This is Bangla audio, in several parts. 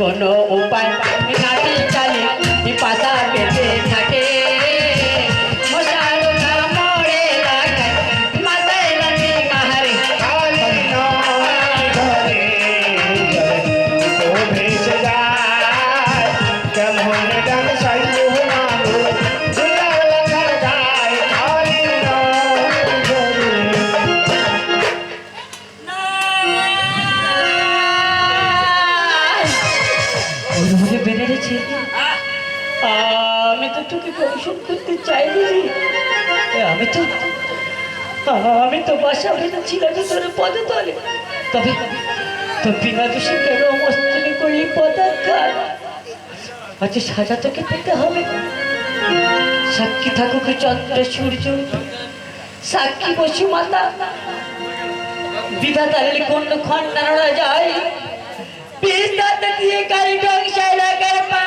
কোনো উপায় আমি তো বাসা বেঁধেছিলাম তোর পদে তলে তবে তো বিনা দোষে কেন মস্তনি করলি পদাঘাত আচ্ছা সাজা তোকে পেতে হবে। সাক্ষী থাকুক চন্দ্র, সূর্য, সাক্ষী বসু মাতা। বিধাতার কোন খন্ডানোরা যায় বিধাতা দিয়ে ধ্বংসায় লাগার পা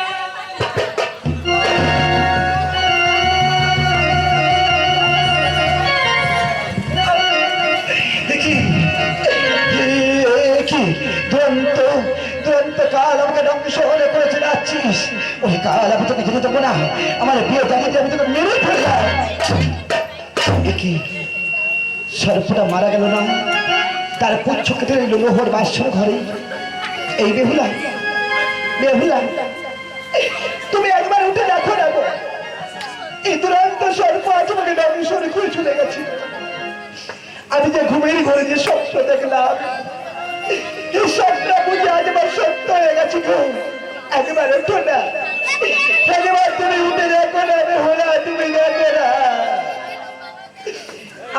করে চলে যাচ্ছিস ওই কাল আমি তোকে যেতে দেবো না। আমার বিয়ে জানিয়ে আমি তোকে মেরে ফেললাম দেখি মারা গেল না, তার পুচ্ছ কেটে রইল লোহর বাসর ঘরে। এই বেহুলা বেহুলা, তুমি একবার উঠে দেখো না গো। এই দুরন্ত সর্প আজ আমাকে ধ্বংস করে চলে গেছে। আমি যে ঘুমের ঘরে যে স্বপ্ন দেখলাম, এই স্বপ্ন বুঝে আজ আমার হয়ে গেছে তুমি উঠে দেখো না তুমি না।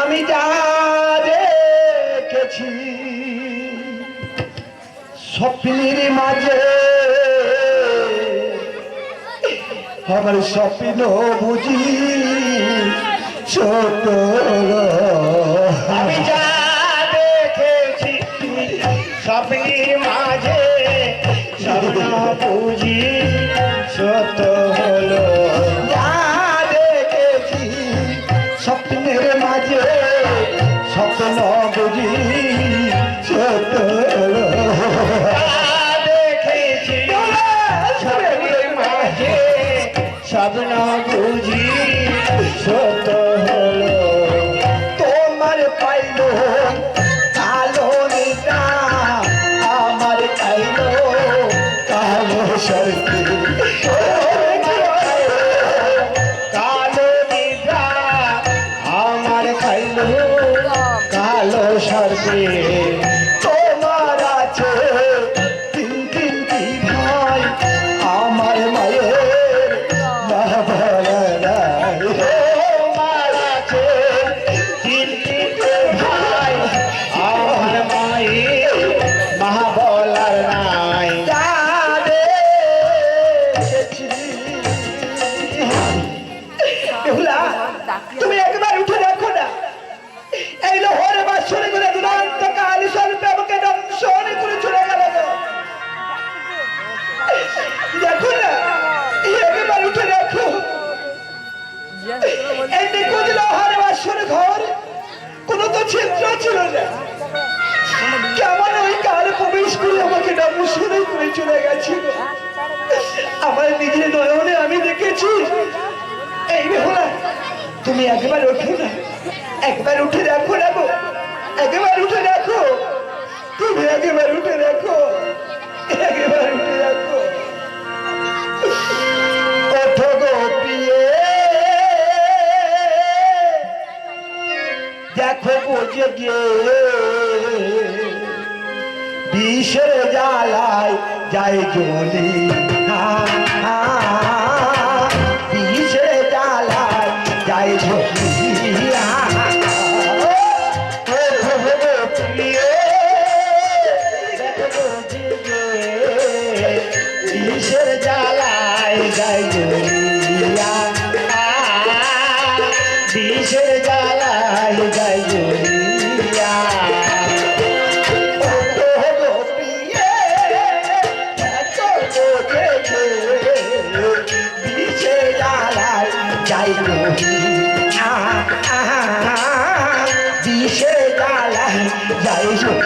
আমি যা দেখেছি, স্বপ্নের মাঝে। আমার স্বপ্ন বুঝি ছোট আমি যা দেখেছি এই বেহুলা, তুমি একবার ওঠো না, একবার উঠে দেখো না গো, একবার উঠে দেখো, তুমি একবার উঠে দেখো, একবার উঠে দেখো। ওঠো গো প্রিয়ে দেখো বুঝে গিয়ে। বিষের জ্বালায় যায় জলি। বিষের 优秀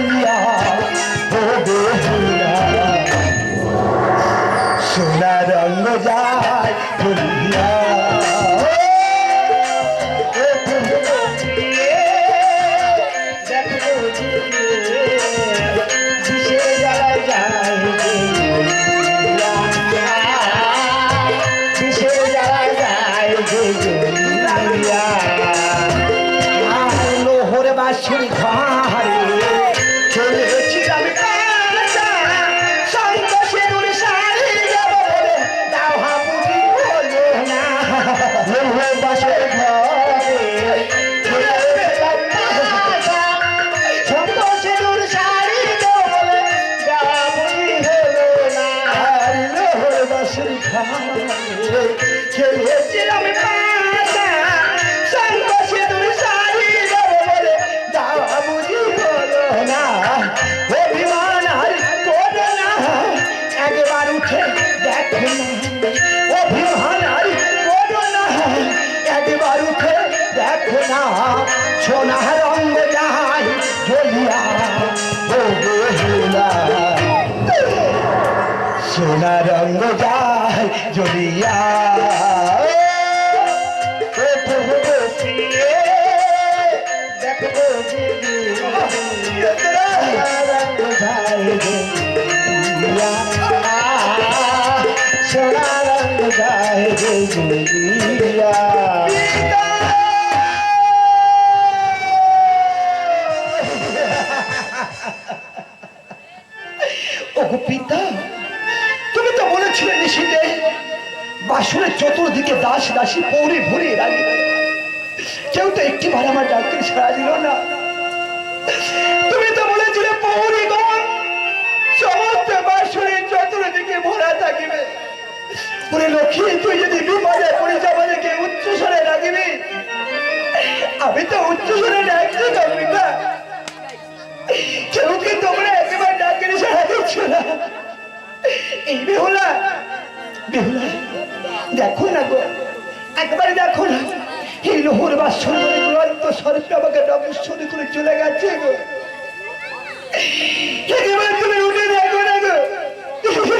ঝুলিয়া সোনা রঙ তুমি তো বলেছিলে নিশিতে বাসনের চতুর্দিকে দাস দাসী পৌরে ভরে রাখবে কেউ তো একটিবার আমার ডাক্তার সারা দিল না। ভরা থাকিবে লক্ষ্মী, তুই যদি বিপদে পড়ে যাবাকে উচ্চ স্বরে রাখিবি আমি তো উচ্চ স্বরে ডাকছি তো পিতা কেউ কি তোমরা একেবারে ডাকের সারা দিচ্ছ না? এই বেহুলা বেহুলা, দেখো না গো, একবারে দেখো না। এই লোহর বাসন দুরন্ত সরপে আমাকে নমস্কার করে চলে গেছে গো। একেবারে তুমি উঠে দেখো না গো একেবারে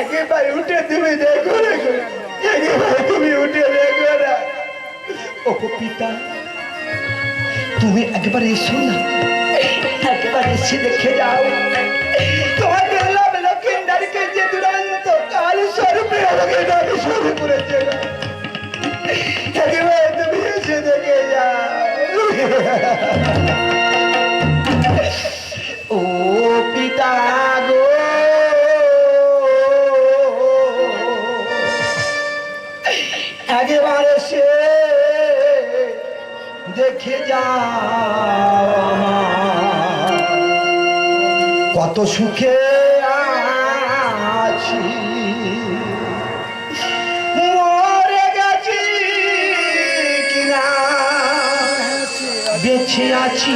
একেবারে উঠে তুমি দেখো না একেবারে তুমি উঠে দেখো না। ও পিতা তুমি একবার এসো না। একবার এসে দেখে যাও। যে দুরন্ত কাল স্বরূপে আমাকে ডাকে শুরু করেছে। একেবারে তুমি এসে দেখে যাও। ও পিতা কত সুখে আছি। মরে গেছি কিনা? বেছে আছি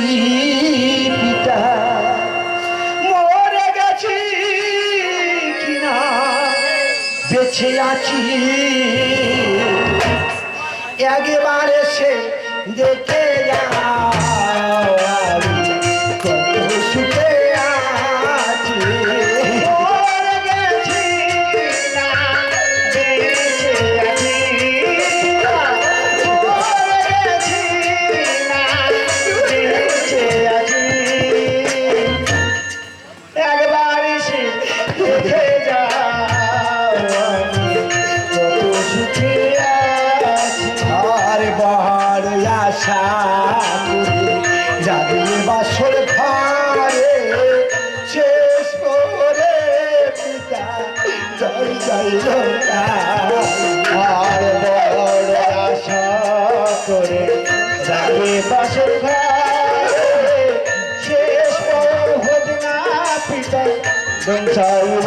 পিতা। মরে গেছি কিনা? বেছে আছি। একবারে সে দেখে আর বড় আশা করে রাগে বাসর শেষ পর হোক না পিতা চাইল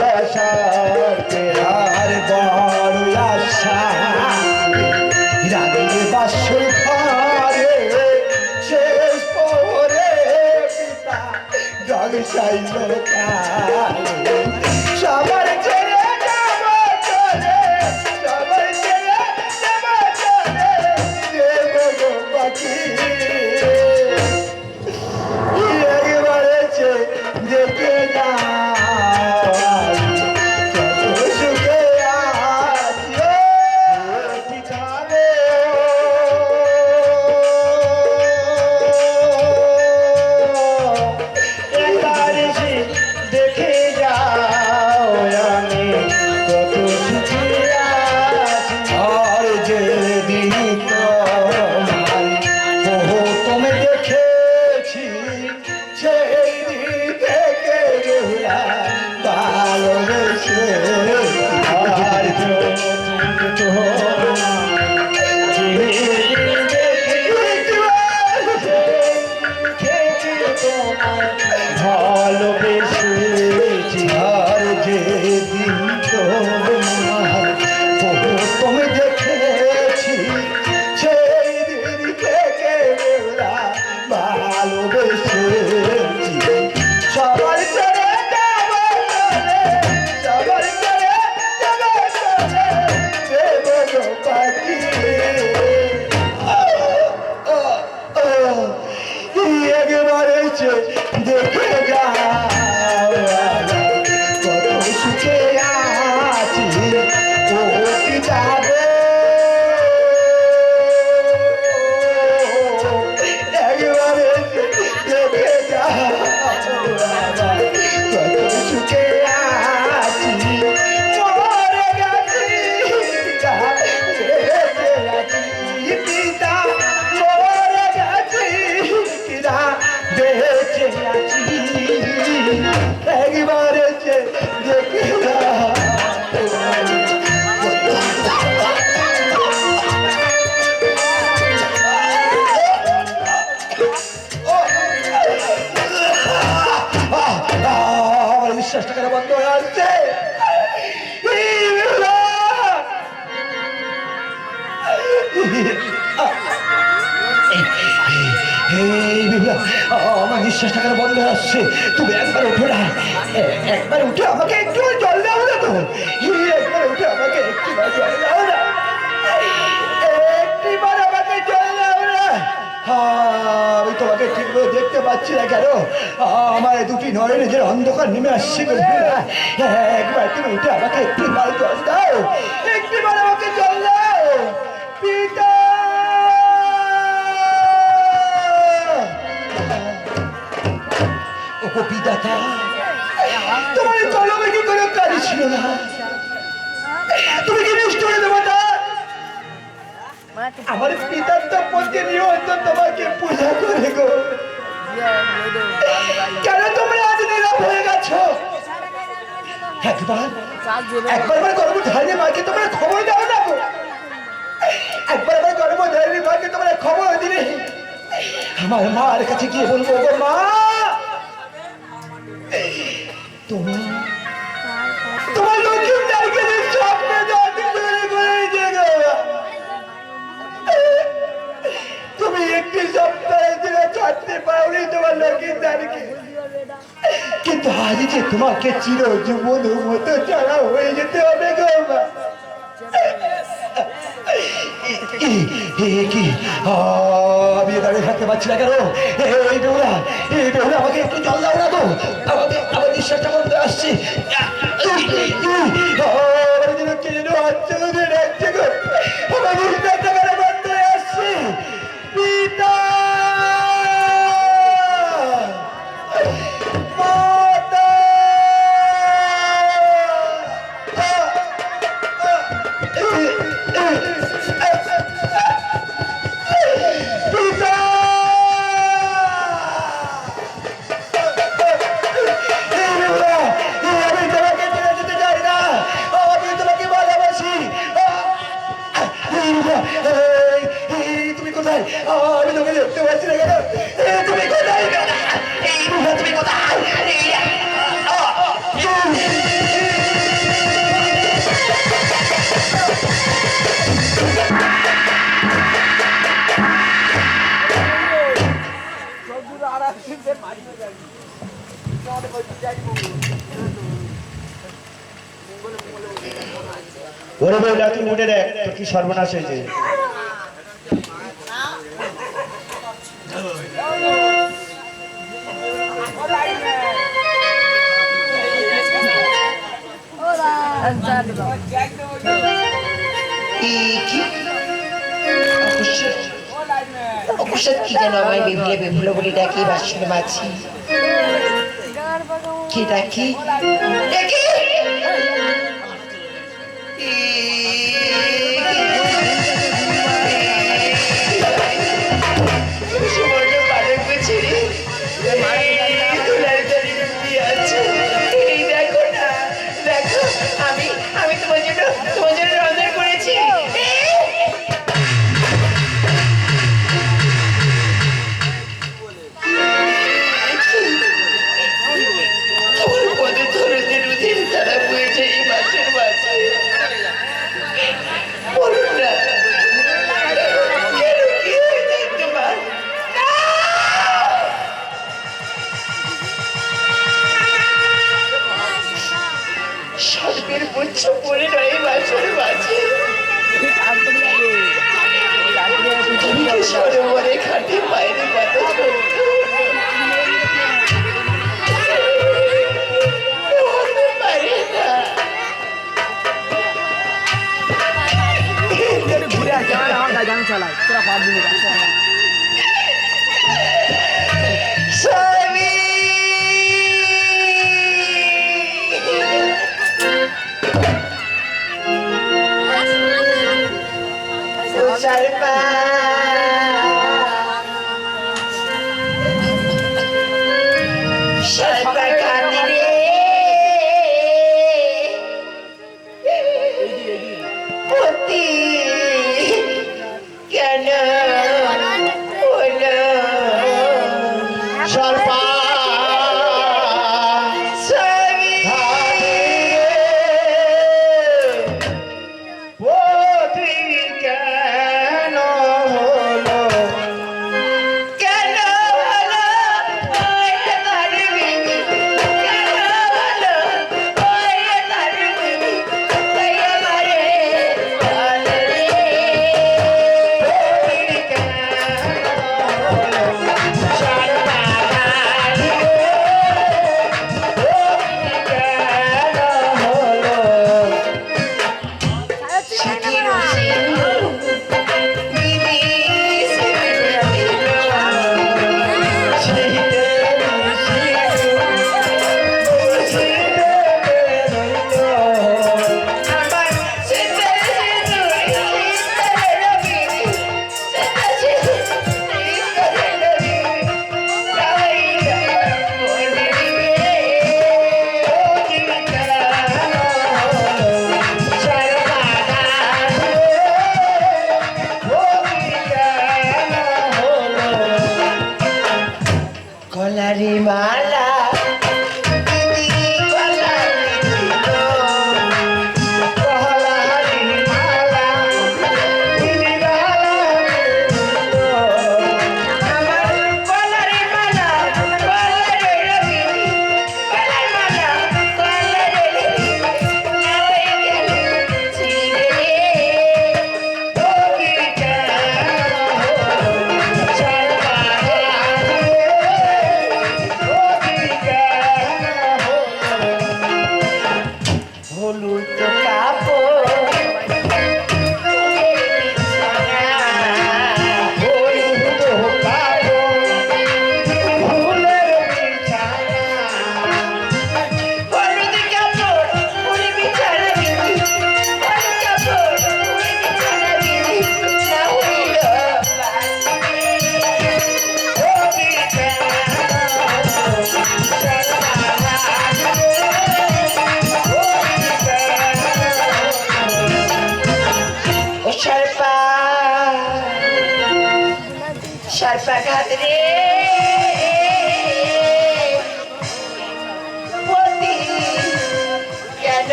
আর বড় আশা রাগে বাসর ঘরে শেষ পরে পিতা জগ চাইল সবার আমার নিঃশ্বাসটা কেন বন্ধ হয়ে আসছে। তুমি একবার উঠো না। একবার উঠে আমাকে একটু জল দাও না তো। একবার উঠে আমাকে জল দাও না। আমি তোমাকে ঠিক করে দেখতে পাচ্ছি না কেন? আমার দুটি নয়নে যে অন্ধকার নেমে আসছে গো একবার তুমি উঠে আমাকে একটিবার জল দাও। একটিবার তোমার কলমে কি কোনো ছিল না? তুমি কি আমার পিতার তো তোমাকে পূজা করে গো। কেন তোমরা আজ হয়ে একবার একবার আমার মাকে তোমরা খবর দাও না গো। একবার আমার গর্ভধারী মাকে তোমরা খবর দিলে। আমার মার কাছে গিয়ে বলব মা ছাড়তে তোমার লক্ষ্মীর দাঁড়িয়ে কিন্তু আজ যে তোমাকে চির জীবন মতো ছাড়া হয়ে যেতে হবে গো মা। আমি দাঁড়িয়ে থাকতে কেন আমাকে আমার নিঃশ্বাসটা বন্ধ আসছে আমার যেন কে যেন হাতটা রাখছে গো আমার কোথায়? আমি তোকে দেখতে পাচ্ছি না কেন? তুমি কোথায়? তুমি কোথায়? ওরে বলে তুই উঠে দেখ কি সর্বনাশ হয়েছে? অকুশত কি যেন আমায় বিভলে বিভুল বলে ডাকি বাসন মাছি কি ডাকি দেখি Hari Mala.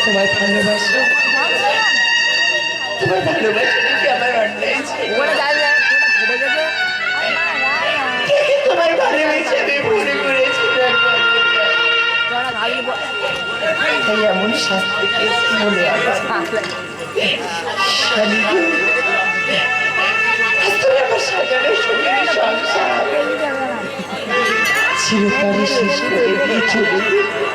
তোমায় ভালোবাসো তোমায় ভালোবাসো নাকি আমার অন্যায় তোমার ভালোবেসে আমি ভুল করেছি এমন শাস্তি আমার সাজানো শরীরে সংসার চিরতরে শেষ করে দিয়ে